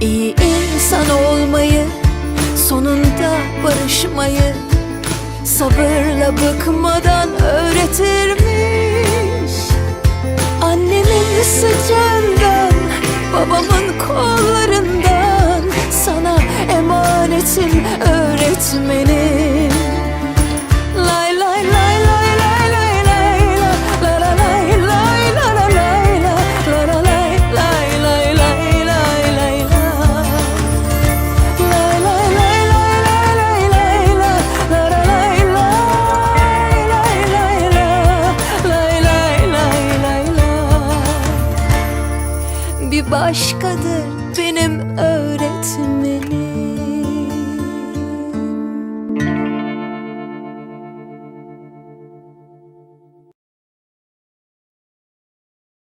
İyi insan olmayı Sonunda barışmayı Sabırla bıkmadan öğretirmiş. Annemin sıcağından Babamın kollarından Sana emanetim öğretmenim bir başkadır benim öğretmenim.